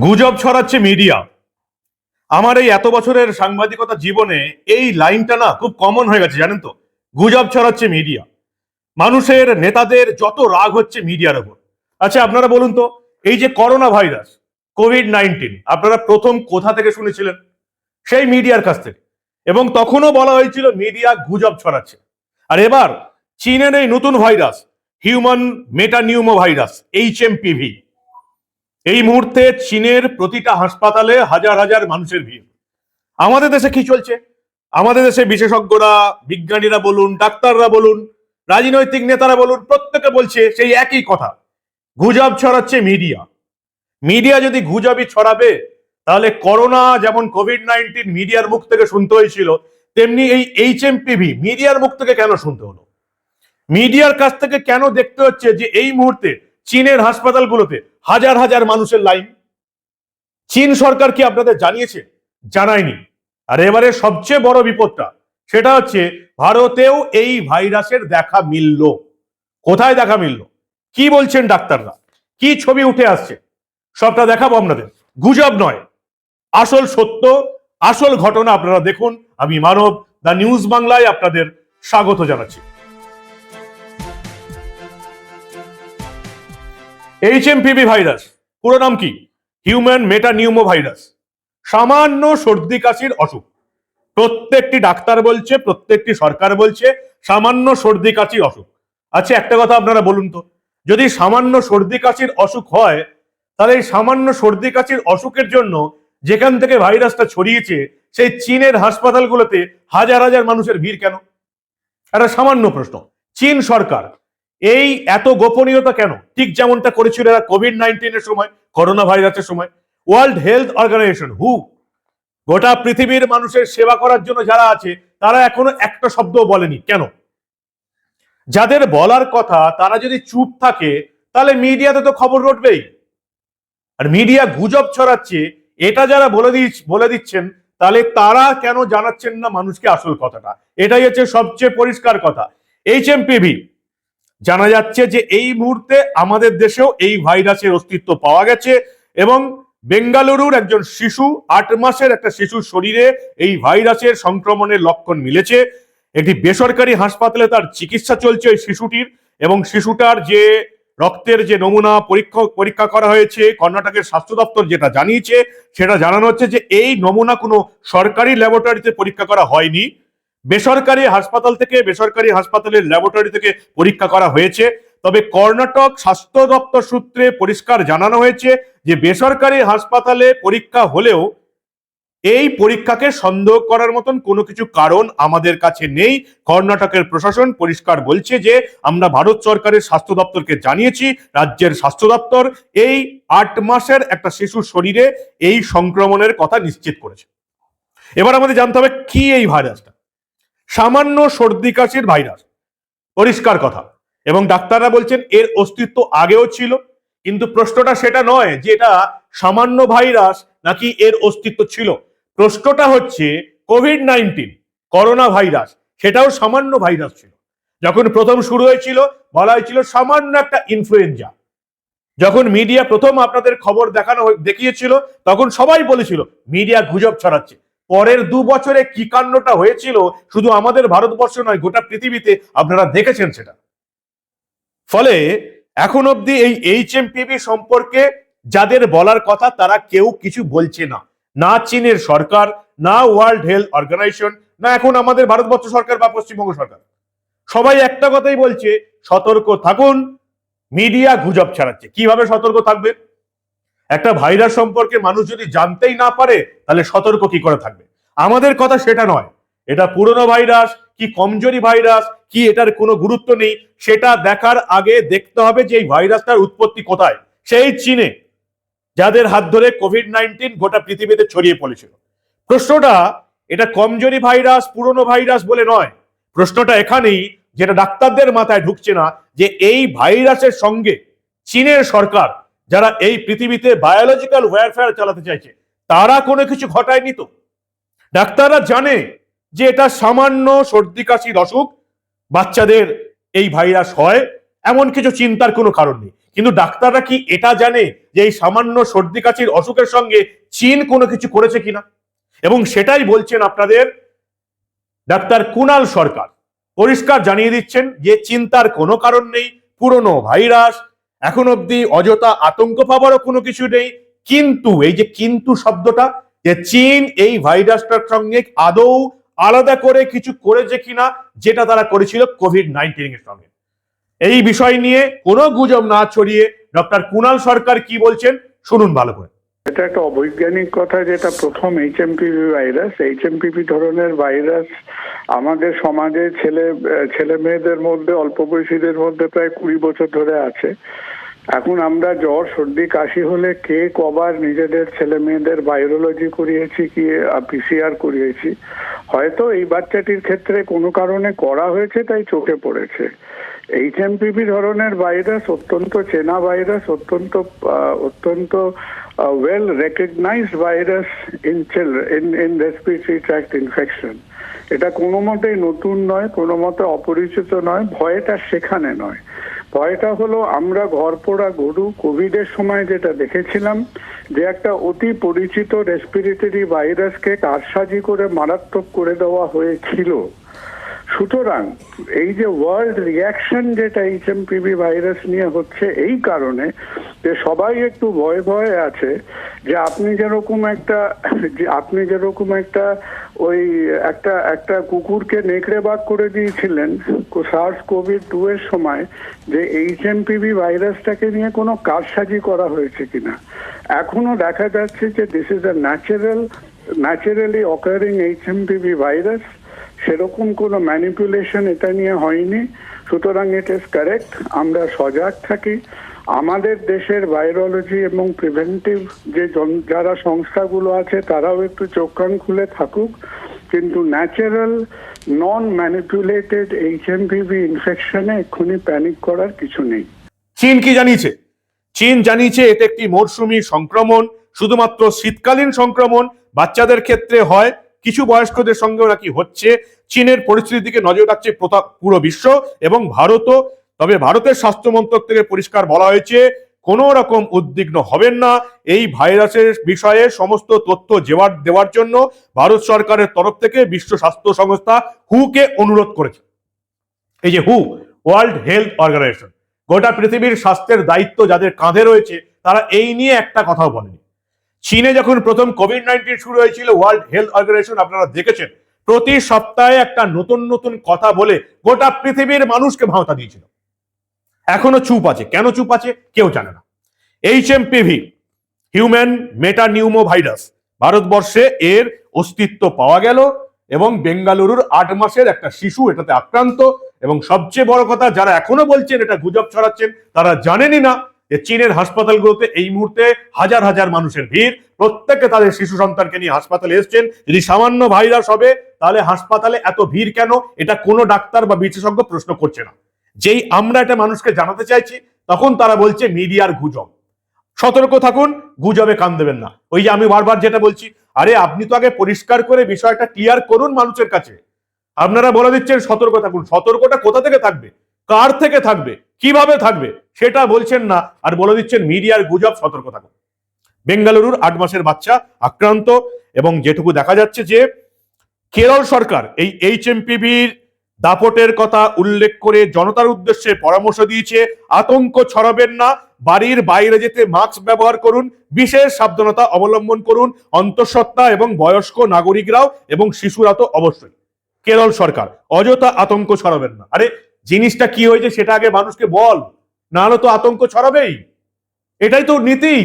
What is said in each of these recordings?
গুজব ছড়াচ্ছে মিডিয়া। আমার এই এত বছরের সাংবাদিকতা জীবনে এই লাইনটা না খুব কমন হয়ে গেছে, জানেন তো? গুজব ছড়াচ্ছে মিডিয়া। মানুষের, নেতাদের যত রাগ হচ্ছে মিডিয়ার ওপর। আচ্ছা আপনারা বলুন তো, এই যে করোনা ভাইরাস কোভিড নাইন্টিন আপনারা প্রথম কোথা থেকে শুনেছিলেন? সেই মিডিয়ার কাছ থেকে। এবং তখনও বলা হয়েছিল মিডিয়া গুজব ছড়াচ্ছে। আর এবার চীনের এই নতুন virus human metapneumo virus H M PV এই মুহূর্তে চীনের প্রতিটা হাসপাতালে হাজার হাজার মানুষের ভিড়। আমাদের দেশে কি চলছে? আমাদের দেশে বিশেষজ্ঞরা, বিজ্ঞানীরা বলুন, ডাক্তাররা বলুন, রাজনৈতিক নেতারা বলুন, প্রত্যেকে বলছে সেই একই কথা। গুজব ছড়াচ্ছে মিডিয়া। মিডিয়া যদি গুজবই ছড়াবে, তাহলে করোনা যেমন কোভিড নাইন্টিন মিডিয়ার মুখ থেকে শুনতে হয়েছিল, তেমনি এই এইচ মিডিয়ার মুখ থেকে কেন শুনতে হলো? মিডিয়ার কাছ থেকে কেন দেখতে হচ্ছে যে এই মুহূর্তে চীনের হাসপাতালগুলোতে হাজার হাজার মানুষের লাইন। চীন সরকার কি আপনাদের জানিয়েছে? জানায়নি। আর এবারে সবচেয়ে বড় বিপদটা, সেটা হচ্ছে ভারতেও এই ভাইরাসের দেখা মিলল। কোথায় দেখা মিলল? কি বলছেন ডাক্তাররা? কি ছবি উঠে আসছে? সবটা দেখাবো আপনাদের। গুজব নয়। আসল সত্য, আসল ঘটনা আপনারা দেখুন। আমি মানব, দ্য নিউজ বাংলায় আপনাদের স্বাগত জানাচ্ছি। এইচএমপিভি ভাইরাস পুরো নাম কি? হিউম্যান মেটানিউমো ভাইরাস সামান্য সর্দি কাশির অসুখ। প্রত্যেকটি ডাক্তার বলছে, প্রত্যেকটি সরকার বলছে, সামান্য সর্দি কাশির অসুখ। আচ্ছা একটা কথা আপনারা বলুন তো। যদি সামান্য সর্দি কাশির অসুখ হয়, তাহলে এই সামান্য সর্দি কাশির অসুখের জন্য যেখান থেকে ভাইরাসটা ছড়িয়েছে, সেই চীনের হাসপাতালগুলোতে হাজার হাজার মানুষের ভিড় কেন? একটা সামান্য প্রশ্ন। চীন সরকার এই এত গোপনীয়তা কেন? ঠিক যেমনটা করেছিল এরা কোভিড নাইন্টিনের সময় করোনা ভাইরাসের সময় ওয়ার্ল্ড হেলথ অর্গানাইজেশন হু গোটা পৃথিবীর মানুষের সেবা করার জন্য যারা আছে, তারা এখনও একটা শব্দ বলেনি। কেন? যাদের বলার কথা, তারা যদি চুপ থাকে, তাহলে মিডিয়াতে তো খবর রটবেই। আর মিডিয়া গুজব ছড়াচ্ছে, এটা যারা বলে বলে দিচ্ছেন, তাহলে তারা কেন জানাচ্ছেন না মানুষকে আসল কথাটা? এটাই হচ্ছে সবচেয়ে পরিষ্কার কথা। এইচ জানা যাচ্ছে যে এই মুহূর্তে আমাদের দেশেও এই ভাইরাসের অস্তিত্ব পাওয়া গেছে এবং বেঙ্গালুরুর একজন শিশু, আট মাসের একটা শিশুর শরীরে এই ভাইরাসের সংক্রমণের লক্ষণ মিলেছে। একটি বেসরকারি হাসপাতালে তার চিকিৎসা চলছে ওই শিশুটির এবং শিশুটার যে রক্তের যে নমুনা পরীক্ষা পরীক্ষা করা হয়েছে, কর্ণাটকের স্বাস্থ্য দপ্তর যেটা জানিয়েছে, সেটা জানানো হচ্ছে যে এই নমুনা কোনো সরকারি ল্যাবরেটরিতে পরীক্ষা করা হয়নি। বেসরকারি হাসপাতাল থেকে, বেসরকারি হাসপাতালের ল্যাবরেটরি থেকে পরীক্ষা করা হয়েছে। তবে কর্ণাটক স্বাস্থ্য দপ্তর সূত্রে পরিষ্কার জানানো হয়েছে যে, বেসরকারি হাসপাতালে পরীক্ষা হলেও এই পরীক্ষাকে সন্দেহ করার মতন কোনো কিছু কারণ আমাদের কাছে নেই। কর্ণাটকের প্রশাসন পরিষ্কার বলছে যে, আমরা ভারত সরকারের স্বাস্থ্য দপ্তরকে জানিয়েছি, রাজ্যের স্বাস্থ্য দপ্তর এই আট মাসের একটা শিশুর শরীরে এই সংক্রমণের কথা নিশ্চিত করেছে। এবার আমাদের জানতে হবে কি এই ভাইরাসটা। সামান্য সর্দি কাশির ভাইরাস পরিষ্কার কথা। এবং ডাক্তাররা বলছেন এর অস্তিত্ব আগেও ছিল, কিন্তু প্রশ্নটা সেটা নয় যে এটা সামান্য ভাইরাস নাকি এর অস্তিত্ব ছিল। প্রশ্নটা হচ্ছে কোভিড নাইন্টিন করোনা ভাইরাস সেটাও সামান্য ভাইরাস ছিল। যখন প্রথম শুরু হয়েছিল, বলা হয়েছিল সামান্য একটা ইনফ্লুয়েঞ্জা যখন মিডিয়া প্রথম আপনাদের খবর দেখানো দেখিয়েছিল, তখন সবাই বলেছিল মিডিয়া গুজব ছড়াচ্ছে। পরের দু বছরে কি কাণ্ডটা হয়েছিল? শুধু আমাদের ভারতবর্ষ নয়, গোটা পৃথিবীতে আপনারা দেখেছেন সেটা। ফলে এখন অবধি এই এইচ সম্পর্কে যাদের বলার কথা, তারা কেউ কিছু বলছে না। না চীনের সরকার, না ওয়ার্ল্ড হেলথ অর্গানাইজেশন না এখন আমাদের ভারতবর্ষ সরকার বা পশ্চিমবঙ্গ সরকার। সবাই একটা কথাই বলছে, সতর্ক থাকুন, মিডিয়া গুজব ছাড়াচ্ছে। কীভাবে সতর্ক থাকবে? একটা ভাইরাস সম্পর্কে মানুষ যদি জানতেই না পারে, তাহলে সতর্ক কি করে থাকবে? আমাদের কথা সেটা নয়। এটা পুরনো ভাইরাস, কি কমজোরি ভাইরাস, কি এটার কোনো গুরুত্ব নেই, সেটা দেখার আগে দেখতে হবে যে এই ভাইরাসটার উৎপত্তি কোথায়। সেই চীনে, যাদের হাত ধরে কোভিড নাইন্টিন গোটা পৃথিবীতে ছড়িয়ে পড়েছিল। প্রশ্নটা, এটা কমজোরি ভাইরাস, পুরনো ভাইরাস বলে নয়। প্রশ্নটা এখানেই, যেটা ডাক্তারদের মাথায় ঢুকছে না, যে এই ভাইরাসের সঙ্গে চীনের সরকার যারা এই পৃথিবীতে বায়োলজিক্যাল ওয়ারফেয়ার চালাতে চাইছে, তারা কোনো কিছু ঘটায়নি তো? ডাক্তাররা জানে যে এটা সামান্য সর্দি কাশির অসুখ বাচ্চাদের এই ভাইরাস হয়, এমন কিছু চিন্তার কোনো কারণ নেই। কিন্তু ডাক্তাররা কি এটা জানে যে এই সামান্য সর্দি, কাশির অসুখের সঙ্গে চীন কোনো কিছু করেছে কিনা? এবং সেটাই বলছেন আপনাদের ডাক্তার কুনাল সরকার। পরিষ্কার জানিয়ে দিচ্ছেন যে চিন্তার কোনো কারণ নেই, পুরনো ভাইরাস এখন অব্দি অযথা আতঙ্ক পাবারও কোনো কিছু নেই। কিন্তু, এই যে কিন্তু শব্দটা, যে চীন এই ভাইরাসটার সঙ্গে আদৌ আলাদা করে কিছু করেছে কিনা, যেটা তারা করেছিল কোভিড নাইন্টিন এর সঙ্গে। এই বিষয় নিয়ে কোনো গুজব না ছড়িয়ে ডক্টর কুনাল সরকার কি বলছেন, শুনুন ভালো করে। এটা একটা অবৈজ্ঞানিক কথা যেটা প্রথম এইচএমপিভি ভাইরাস এইচএমপিভি ধরনের ভাইরাস আমাদের সমাজে ছেলে ছেলে মেয়েদের মধ্যে অল্প বয়সীদের মধ্যে প্রায় কুড়ি বছর ধরে আছে। এখন আমরা জ্বর সর্দি কাশি হলে কে কবার নিজেদের ছেলে মেয়েদের ভাইরোলজি করিয়েছি কি পিসিআর করিয়েছি? হয়তো এই বাচ্চাটির ক্ষেত্রে কোনো কারণে করা হয়েছে তাই চোখে পড়েছে। এইচ এইচএমপিভি ধরনের ভাইরাস অত্যন্ত চেনা ভাইরাস অত্যন্ত আহ, অত্যন্ত well recognised virus in children in in respiratory tract infection এটা কোনো মতেই নতুন নয়, কোনো মতে অপরিচিত নয়, ভয়টা সেখানে নয়। ভয়টা হলো আমরা ঘর পোড়া গরু কোভিডের সময় যেটা দেখেছিলাম, যে একটা অতি পরিচিত রেসপিরেটরি ভাইরাসকে কারসাজি করে মারাত্মক করে দেওয়া হয়েছিল। সুতরাং এই যে ওয়ার্ল্ড রিয়াকশন যেটা এইচএমপিভি ভাইরাস নিয়ে হচ্ছে, এই কারণে যে সবাই একটু ভয়ে ভয়ে আছে যে আপনি যেরকম একটা, যে আপনি যেরকম একটা ওই একটা একটা কুকুরকে নেকড়ে বাগ করে দিয়েছিলেন সার্স কোভিড টু এর সময় যে এইচএমপিভি ভাইরাসটাকে নিয়ে কোনো কারসাজি করা হয়েছে কিনা। এখনও দেখা যাচ্ছে যে this is a natural naturally occurring HMPV virus সেরকম কোনো ম্যানিপুলেশন এটা নিয়ে হয়নি। সুতরাং ইট ইজ কারেক্ট আমরা সজাগ থাকি। আমাদের দেশের ভাইরোলজি এবং প্রিভেন্টিভ যে যারা সংস্থাগুলো আছে, তারাও একটু চোখ কান খুলে থাকুক। কিন্তু ন্যাচারাল নন ম্যানিপুলেটেড এইচএমভিভি ইনফেকশনে এক্ষুনি প্যানিক করার কিছু নেই। চীন কি জানিয়েছে? চীন জানিয়েছে এটা একটি মরশুমি সংক্রমণ, শুধুমাত্র শীতকালীন সংক্রমণ, বাচ্চাদের ক্ষেত্রে হয়, কিছু বয়স্কদের সঙ্গেও নাকি হচ্ছে। চীনের পরিস্থিতির দিকে নজর রাখছে পুরো বিশ্ব এবং ভারতও। তবে ভারতের স্বাস্থ্য মন্ত্রক থেকে পরিষ্কার বলা হয়েছে, কোনো রকম উদ্বিগ্ন হবেন না। এই ভাইরাসের বিষয়ে সমস্ত তথ্য জেওয়ার দেওয়ার জন্য ভারত সরকারের তরফ থেকে বিশ্ব স্বাস্থ্য সংস্থা হুকে অনুরোধ করেছে। এই যে হু, ওয়ার্ল্ড হেলথ অর্গানাইজেশন, গোটা পৃথিবীর স্বাস্থ্যের দায়িত্ব যাদের কাঁধে রয়েছে, তারা এই নিয়ে একটা কথাও বলেনি। চীনে যখন প্রথম কোভিড নাইন্টিন শুরু হয়েছিল, ওয়ার্ল্ড হেলথ অর্গানাইজেশন আপনারা দেখেছেন, প্রতি সপ্তাহে একটা নতুন নতুন কথা বলে গোটা পৃথিবীর মানুষকে ভাওতা দিয়েছিল। এখনও চুপ আছে। কেন চুপ আছে? কেউ জানে না। H M PV human metapneumo virus ভারতবর্ষে এর অস্তিত্ব পাওয়া গেল এবং বেঙ্গালুরুর আট মাসের একটা শিশু এটাতে আক্রান্ত এবং সবচেয়ে বড় কথা, যারা এখনও বলছেন, এটা গুজব ছড়াচ্ছেন, তারা জানেনই না যে চীনের হাসপাতালগুলোতে এই মুহূর্তে হাজার হাজার মানুষের ভিড়। প্রত্যেকে তাদের শিশু সন্তানকে নিয়ে হাসপাতালে এসছেন। যদি সামান্য ভাইরাস হবে, তাহলে হাসপাতালে এত ভিড় কেন? এটা কোনো ডাক্তার বা বিশেষজ্ঞ প্রশ্ন করছে না। যেই আমরা এটা মানুষকে জানাতে চাইছি, তখন তারা বলছে মিডিয়ার গুজব। সতর্ক থাকুন, গুজবে কান দেবেন না। ওই যে আমি বারবার যেটা বলছি, আরে আপনি তো আগে পরিষ্কার করে বিষয়টা ক্লিয়ার করুন মানুষের কাছে। আপনারা বলে দিচ্ছেন সতর্ক থাকুন। সতর্কটা কোথা থেকে থাকবে? কার থেকে থাকবে? কীভাবে থাকবে? সেটা বলছেন না, আর বলে দিচ্ছেন মিডিয়ার গুজব, সতর্ক থাকুন। বেঙ্গালুরুর আট মাসের বাচ্চা আক্রান্ত, এবং যেটুকু দেখা যাচ্ছে যে, কেরল সরকার, এই এইচ দাপটের কথা উল্লেখ করে জনতার উদ্দেশ্যে পরামর্শ দিয়েছে, আতঙ্ক ছড়াবেন না, বাড়ির বাইরে যেতে মাস্ক ব্যবহার করুন, বিশেষ সাবধানতা অবলম্বন করুন, অন্তঃসত্ত্বা এবং বয়স্ক নাগরিকরাও এবং শিশুরা তো অবশ্যই। কেরল সরকার, অযথা আতঙ্ক ছড়াবেন না। আরে, জিনিসটা কি হয়েছে সেটা আগে মানুষকে বল, নাহলে তো আতঙ্ক ছড়াবেই। এটাই তো নীতি।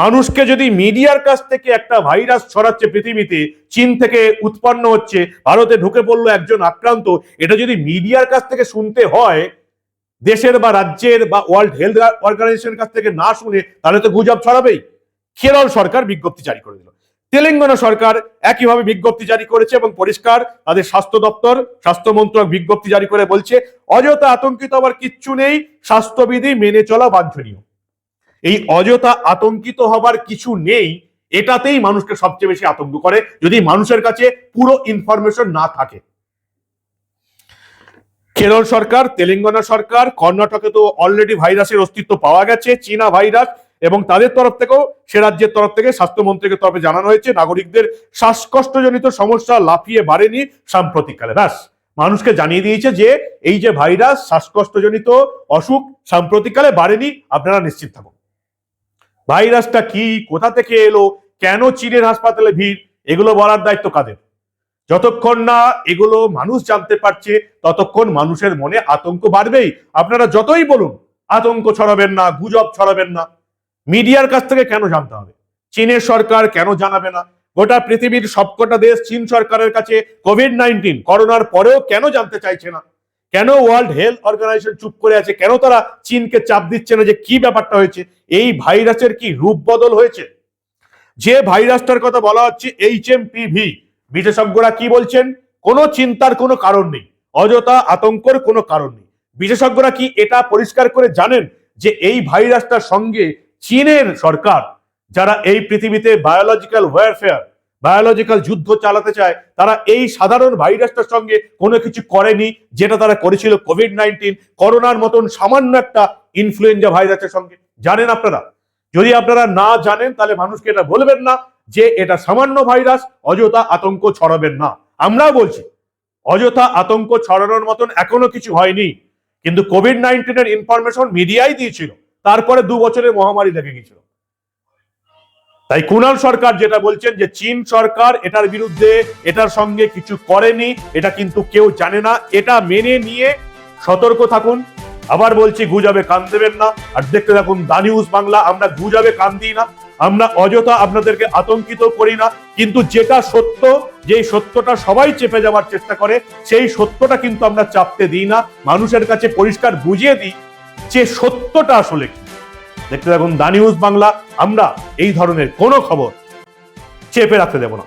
মানুষকে যদি মিডিয়ার কাছ থেকে একটা ভাইরাস ছড়াচ্ছে পৃথিবীতে, চীন থেকে উৎপন্ন হচ্ছে, ভারতে ঢুকে পড়ল একজন আক্রান্ত, এটা যদি মিডিয়ার কাছ থেকে শুনতে হয়, দেশের বা রাজ্যের বা ওয়ার্ল্ড হেলথ অর্গানাইজেশনের কাছ থেকে না শুনে, তাহলে তো গুজব ছড়াবেই। কেরল সরকার বিজ্ঞপ্তি জারি করে দিল। তেলেঙ্গানা সরকার একইভাবে বিজ্ঞপ্তি জারি করেছে এবং পরিষ্কার, তাদের স্বাস্থ্য দপ্তর, স্বাস্থ্য মন্ত্রক বিজ্ঞপ্তি জারি করে বলছে, অযথা আতঙ্কিত আবার কিচ্ছু নেই, স্বাস্থ্যবিধি মেনে চলা বাঞ্ছনীয়। এই অযথা আতঙ্কিত হবার কিছু নেই, এটাতেই মানুষকে সবচেয়ে বেশি আতঙ্ক করে, যদি মানুষের কাছে পুরো ইনফরমেশন না থাকে। কেরল সরকার, তেলেঙ্গানা সরকার, কর্ণাটকে তো অলরেডি ভাইরাসের অস্তিত্ব পাওয়া গেছে, চীনা ভাইরাস এবং তাদের তরফ থেকেও, সে রাজ্যের তরফ থেকে স্বাস্থ্যমন্ত্রীকে তরফে জানানো হয়েছে, নাগরিকদের শ্বাসকষ্টজনিত সমস্যা লাফিয়ে বাড়েনি সাম্প্রতিককালে। ব্যাস, মানুষকে জানিয়ে দিয়েছে যে, এই যে ভাইরাস শ্বাসকষ্টজনিত অসুখ সাম্প্রতিককালে বাড়েনি, আপনারা নিশ্চিত থাকুন। ভাইরাসটা কি, কোথা থেকে এলো, কেন চীনের হাসপাতালে ভিড়, এগুলো বলার দায়িত্ব কাদের? যতক্ষণ না এগুলো মানুষ জানতে পারছে, ততক্ষণ মানুষের মনে আতঙ্ক বাড়বেই। আপনারা যতই বলুন, আতঙ্ক ছড়াবেন না, গুজব ছড়াবেন না। মিডিয়ার কাছ থেকে কেন জানতে হবে? চীনের সরকার কেন জানাবে না? গোটা পৃথিবীর সবকটা দেশ চীন সরকারের কাছে কোভিড নাইন্টিন করোনার পরেও কেন জানতে চাইছে না? কেন ওয়ার্ল্ড হেলথ অর্গানাইজেশন চুপ করে আছে? কেন তারা চীনকে চাপ দিচ্ছে না যে কি ব্যাপারটা হয়েছে? এই ভাইরাসের কি রূপ বদল হয়েছে? যে ভাইরাসটার কথা বলা হচ্ছে এইচ এম পিভি বিশেষজ্ঞরা কি বলছেন? কোনো চিন্তার কোনো কারণ নেই। অযথা আতঙ্কর কোনো কারণ নেই। বিশেষজ্ঞরা কি এটা পরিষ্কার করে জানেন যে এই ভাইরাসটার সঙ্গে চীনের সরকার, যারা এই পৃথিবীতে বায়োলজিক্যাল ওয়ারফেয়ার বায়োলজিক্যাল যুদ্ধ চালাতে চায়, তারা এই সাধারণ ভাইরাসটার সঙ্গে কোনো কিছু করেনি, যেটা তারা করেছিল কোভিড নাইন্টিন করোনার মতন সামান্য একটা ইনফ্লুয়েঞ্জা ভাইরাসের সঙ্গে। জানেন আপনারা? যদি আপনারা না জানেন, তাহলে মানুষকে এটা বলবেন না যে এটা সামান্য ভাইরাস, অযথা আতঙ্ক ছড়াবেন না। আমরাও বলছি, অযথা আতঙ্ক ছড়ানোর মতন এখনও কিছু হয়নি। কিন্তু কোভিড নাইন্টিনের ইনফরমেশন মিডিয়াই দিয়েছিল। তারপরে দু বছরের মহামারী লেগে গেছিল তাই কুণাল সরকার যেটা বলছেন যে চীন সরকার এটার বিরুদ্ধে এটার সঙ্গে কিছু করেনি, এটা কিন্তু কেউ জানে না। এটা মেনে নিয়ে সতর্ক থাকুন। আবার বলছি, গুজাবে কান দেবেন না। আর দেখতে থাকুন, দা নিউজ বাংলা, আমরা গুজাবে কান দিই না। আমরা অযথা আপনাদেরকে আতঙ্কিত করি না। কিন্তু যেটা সত্য, যেই সত্যটা সবাই চেপে যাওয়ার চেষ্টা করে, সেই সত্যটা কিন্তু আমরা চাপতে দিই না। মানুষের কাছে পরিষ্কার বুঝিয়ে দিই যে সত্যটা আসলে কি। দেখতে থাকুন দা নিউজ বাংলা। আমরা এই ধরনের কোনো খবর চেপে রাখতে দেব না।